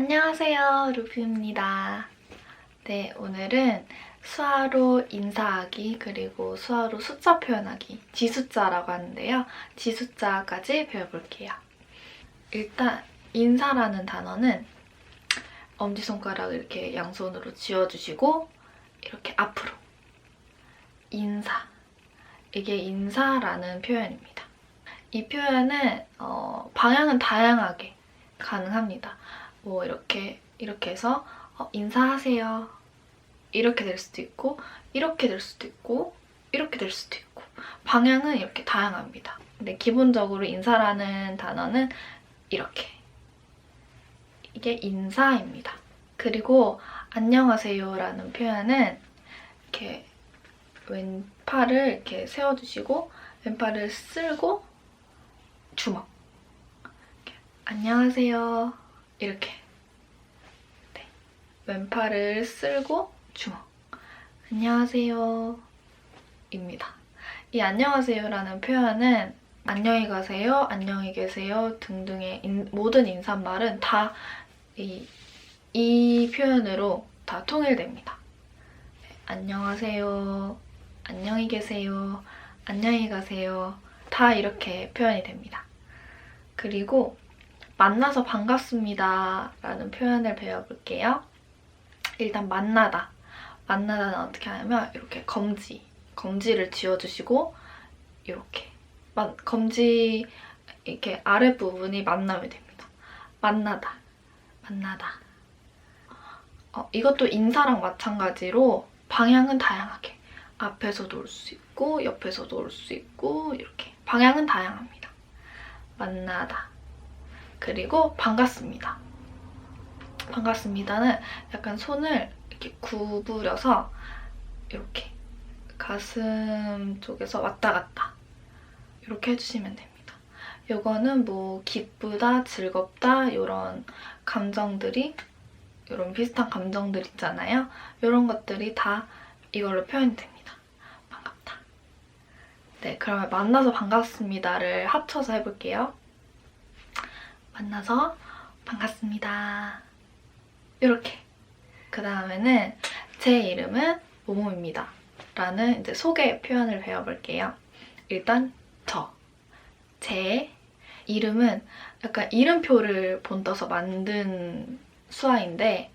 안녕하세요, 루비입니다. 네, 오늘은 수화로 인사하기 그리고 수화로 숫자 표현하기 지숫자라고 하는데요. 지숫자까지 배워볼게요. 일단 인사라는 단어는 엄지손가락을 이렇게 양손으로 쥐어주시고 이렇게 앞으로 인사 이게 인사라는 표현입니다. 이 표현은 어, 방향은 다양하게 가능합니다. 뭐 이렇게 이렇게 해서 어, 인사하세요. 이렇게 될 수도 있고 이렇게 될 수도 있고 이렇게 될 수도 있고. 방향은 이렇게 다양합니다. 근데 기본적으로 인사라는 단어는 이렇게. 이게 인사입니다. 그리고 안녕하세요라는 표현은 이렇게 왼팔을 이렇게 세워주시고 왼팔을 쓸고 주먹. 이렇게, 안녕하세요 이렇게 네. 왼팔을 쓸고 주먹 안녕하세요 입니다. 이 안녕하세요라는 표현은 안녕히 가세요, 안녕히 계세요 등등의 인- 모든 인사말은 다 이, 이 표현으로 다 통일됩니다. 네, 안녕하세요, 안녕히 계세요, 안녕히 가세요 다 이렇게 표현이 됩니다. 그리고 만나서 반갑습니다 라는 표현을 배워볼게요. 일단 만나다. 만나다는 어떻게 하냐면 이렇게 검지, 검지를 쥐어주시고 이렇게 만- 검지 이렇게 아랫부분이 만나면 됩니다. 만나다, 만나다. 어, 이것도 인사랑 마찬가지로 방향은 다양하게 앞에서도 올 수 있고 옆에서도 올 수 있고 이렇게 방향은 다양합니다. 만나다. 그리고 반갑습니다. 반갑습니다는 약간 손을 이렇게 구부려서 이렇게 가슴 쪽에서 왔다 갔다 이렇게 해주시면 됩니다. 이거는 뭐 기쁘다, 즐겁다 이런 감정들이 이런 비슷한 감정들 있잖아요. 이런 것들이 다 이걸로 표현이 됩니다. 반갑다. 네, 그러면 만나서 반갑습니다를 합쳐서 해볼게요. 만나서 반갑습니다. 이렇게. 그 다음에는 제 이름은 모모입니다. 라는 이제 소개 표현을 배워볼게요. 일단 저. 제 이름은 약간 이름표를 본떠서 만든 수화인데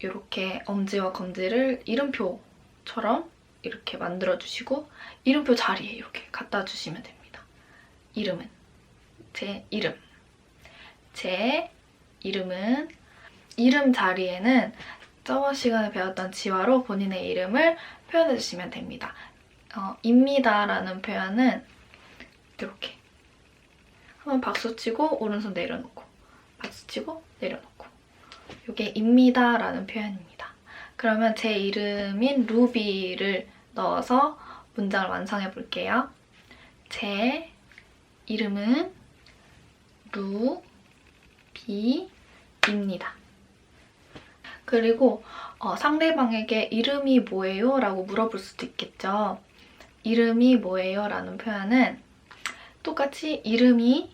이렇게 엄지와 검지를 이름표처럼 이렇게 만들어주시고 이름표 자리에 이렇게 갖다 주시면 됩니다. 이름은 제 이름. 제 이름은 이름 자리에는 저번 시간에 배웠던 지화로 본인의 이름을 표현해 주시면 됩니다. 어, 입니다라는 표현은 이렇게 한번 박수 치고 오른손 내려놓고 박수 치고 내려놓고 이게 입니다라는 표현입니다. 그러면 제 이름인 루비를 넣어서 문장을 완성해 볼게요. 제 이름은 루 비입니다. 그리고 어, 상대방에게 이름이 뭐예요? 라고 물어볼 수도 있겠죠. 이름이 뭐예요? 라는 표현은 똑같이 이름이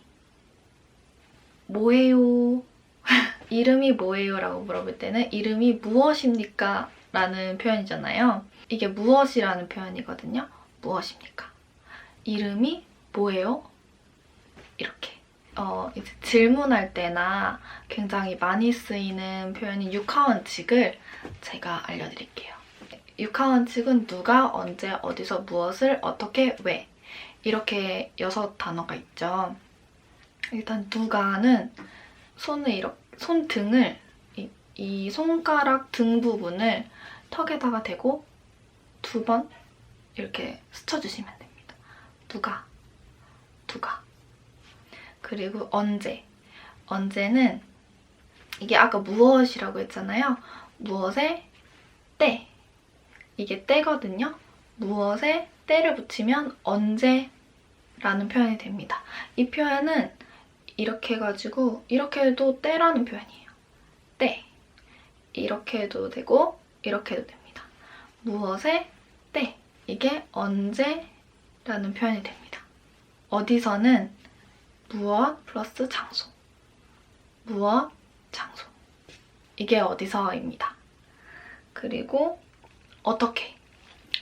뭐예요? 이름이 뭐예요? 라고 물어볼 때는 이름이 무엇입니까? 라는 표현이잖아요. 이게 무엇이라는 표현이거든요. 무엇입니까? 이름이 뭐예요? 어, 이제 질문할 때나 굉장히 많이 쓰이는 표현인 육하원칙을 제가 알려드릴게요. 육하원칙은 누가, 언제, 어디서, 무엇을, 어떻게, 왜 이렇게 여섯 단어가 있죠. 일단 누가는 손을 이렇게 손등을 이, 이 손가락 등 부분을 턱에다가 대고 두 번 이렇게 스쳐주시면 됩니다. 누가, 누가. 그리고 언제. 언제는 이게 아까 무엇이라고 했잖아요. 무엇에 때. 이게 때거든요. 무엇에 때를 붙이면 언제라는 표현이 됩니다. 이 표현은 이렇게 해가지고 이렇게 해도 때라는 표현이에요. 때. 이렇게 해도 되고 이렇게 해도 됩니다. 무엇에 때. 이게 언제라는 표현이 됩니다. 어디서는 무엇 플러스 장소. 무엇, 장소. 이게 어디서입니다. 그리고 어떻게.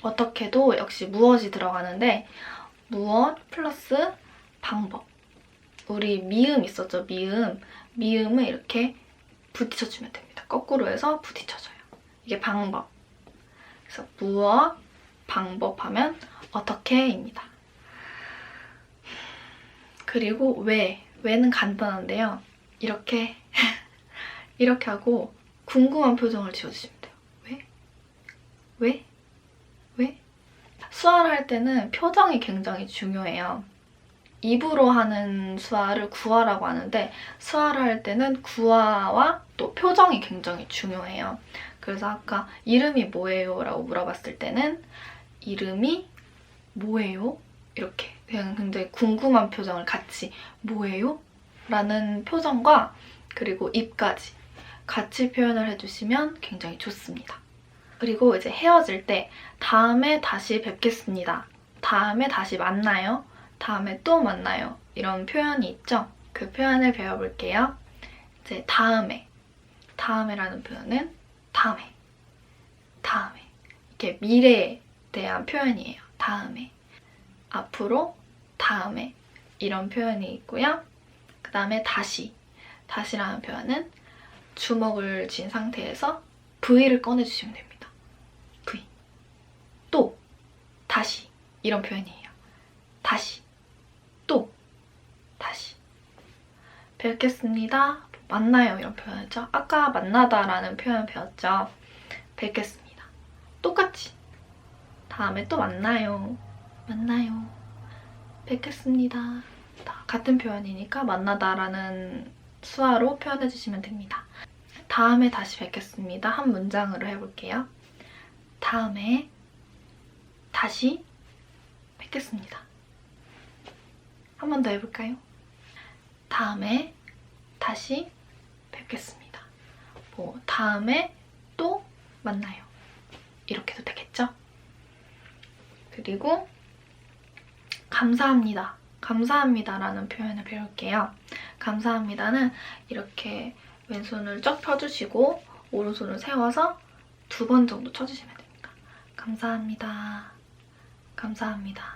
어떻게도 역시 무엇이 들어가는데 무엇 플러스 방법. 우리 미음 있었죠? 미음. 미음을 이렇게 부딪혀주면 됩니다. 거꾸로 해서 부딪혀줘요. 이게 방법. 그래서 무엇, 방법 하면 어떻게입니다. 그리고 왜. 왜는 간단한데요. 이렇게 이렇게 하고 궁금한 표정을 지어주시면 돼요. 왜? 왜? 왜? 수화를 할 때는 표정이 굉장히 중요해요. 입으로 하는 수화를 구화라고 하는데 수화를 할 때는 구화와 또 표정이 굉장히 중요해요. 그래서 아까 이름이 뭐예요? 라고 물어봤을 때는 이름이 뭐예요? 이렇게 그냥 굉장히 궁금한 표정을 같이 뭐예요? 라는 표정과 그리고 입까지 같이 표현을 해주시면 굉장히 좋습니다. 그리고 이제 헤어질 때 다음에 다시 뵙겠습니다. 다음에 다시 만나요. 다음에 또 만나요. 이런 표현이 있죠? 그 표현을 배워볼게요. 이제 다음에 다음에라는 표현은 다음에 다음에 이게 미래에 대한 표현이에요. 다음에 앞으로 다음에 이런 표현이 있고요. 그 다음에 다시 다시라는 표현은 주먹을 쥔 상태에서 V를 꺼내주시면 됩니다. V 또 다시 이런 표현이에요. 다시 또 다시 뵙겠습니다. 만나요 이런 표현이죠. 아까 만나다라는 표현 배웠죠. 뵙겠습니다. 똑같이 다음에 또 만나요. 만나요. 뵙겠습니다. 다 같은 표현이니까 만나다라는 수화로 표현해주시면 됩니다. 다음에 다시 뵙겠습니다. 한 문장으로 해볼게요. 다음에 다시 뵙겠습니다. 한 번 더 해볼까요? 다음에 다시 뵙겠습니다. 뭐 다음에 또 만나요. 이렇게도 되겠죠? 그리고 감사합니다. 감사합니다라는 표현을 배울게요. 감사합니다는 이렇게 왼손을 쫙 펴주시고 오른손을 세워서 두 번 정도 쳐주시면 됩니다. 감사합니다. 감사합니다.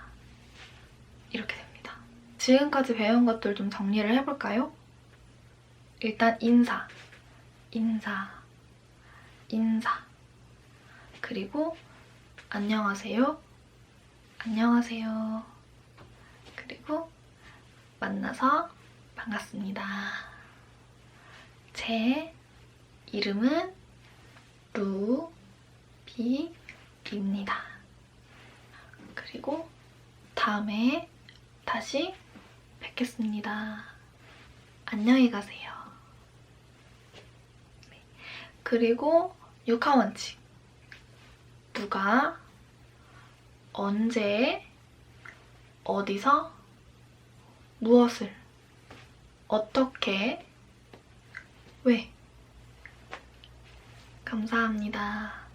이렇게 됩니다. 지금까지 배운 것들 좀 정리를 해볼까요? 일단 인사, 인사, 인사. 그리고 안녕하세요, 안녕하세요. 그리고 만나서 반갑습니다. 제 이름은 루비입니다. 그리고 다음에 다시 뵙겠습니다. 안녕히 가세요. 네. 그리고 육하 원칙. 누가 언제 어디서 무엇을? 어떻게? 왜? 감사합니다.